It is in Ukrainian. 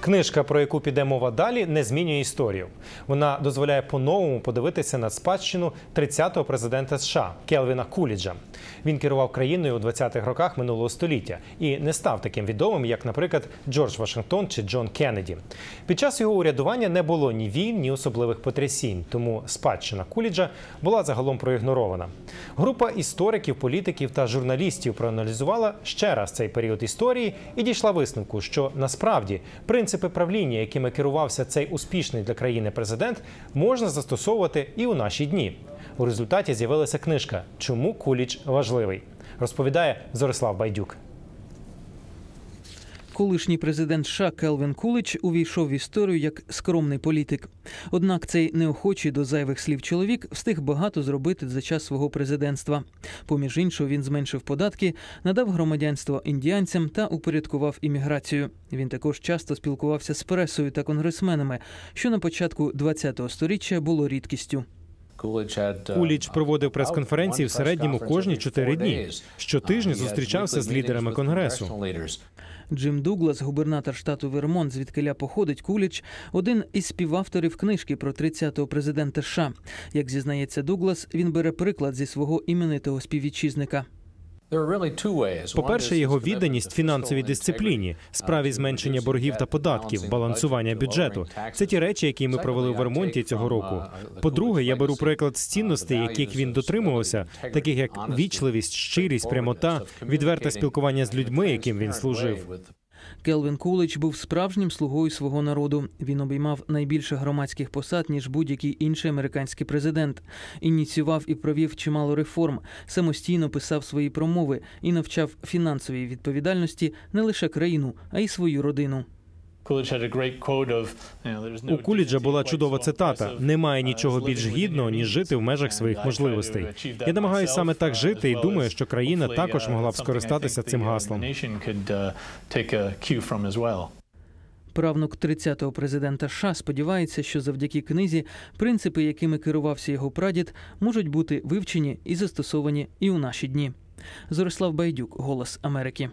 Книжка, про яку піде мова далі, не змінює історію. Вона дозволяє по-новому подивитися на спадщину 30-го президента США Келвіна Куліджа. Він керував країною у 20-х роках минулого століття і не став таким відомим, як, наприклад, Джордж Вашингтон чи Джон Кеннеді. Під час його урядування не було ні війн, ні особливих потрясінь, тому спадщина Куліджа була загалом проігнорована. Група істориків, політиків та журналістів проаналізувала ще раз цей період історії і дійшла висновку, що насправді принципи правління, якими керувався цей успішний для країни президент, можна застосовувати і у наші дні. У результаті з'явилася книжка Чому Куліч важливий? Розповідає Зорислав Байдюк. Колишній президент США Келвін Кулич увійшов в історію як скромний політик. Однак цей неохочий до зайвих слів чоловік встиг багато зробити за час свого президентства. Поміж іншого, він зменшив податки, надав громадянство індіанцям та упорядкував імміграцію. Він також часто спілкувався з пресою та конгресменами, що на початку ХХ століття було рідкістю. Куліч проводив прес-конференції в середньому кожні чотири дні. Щотижня зустрічався з лідерами конгресу. Джим Дуглас, губернатор штату Вермонт, звідкиля походить Куліч, один із співавторів книжки про 30-го президента США. Як зізнається Дуглас, він бере приклад зі свого іменитого співвітчизника. По-перше, його відданість фінансовій дисципліні, справі зменшення боргів та податків, балансування бюджету. Це ті речі, які ми провели в Вермонті цього року. По-друге, я беру приклад з цінностей, яких він дотримувався, таких як вічливість, щирість, прямота, відверте спілкування з людьми, яким він служив. Келвін Кулич був справжнім слугою свого народу. Він обіймав найбільше громадських посад ніж будь-який інший американський президент. Ініціював і провів чимало реформ, самостійно писав свої промови і навчав фінансовій відповідальності не лише країну, а й свою родину. У Куліджа була чудова цитата: немає нічого більш гідного ніж жити в межах своїх можливостей. Я намагаюся саме так жити, і думаю, що країна також могла б скористатися цим гаслом. Правнук 30-го президента США сподівається, що завдяки книзі принципи, якими керувався його прадід, можуть бути вивчені і застосовані і у наші дні. Зорислав Байдюк, Голос Америки.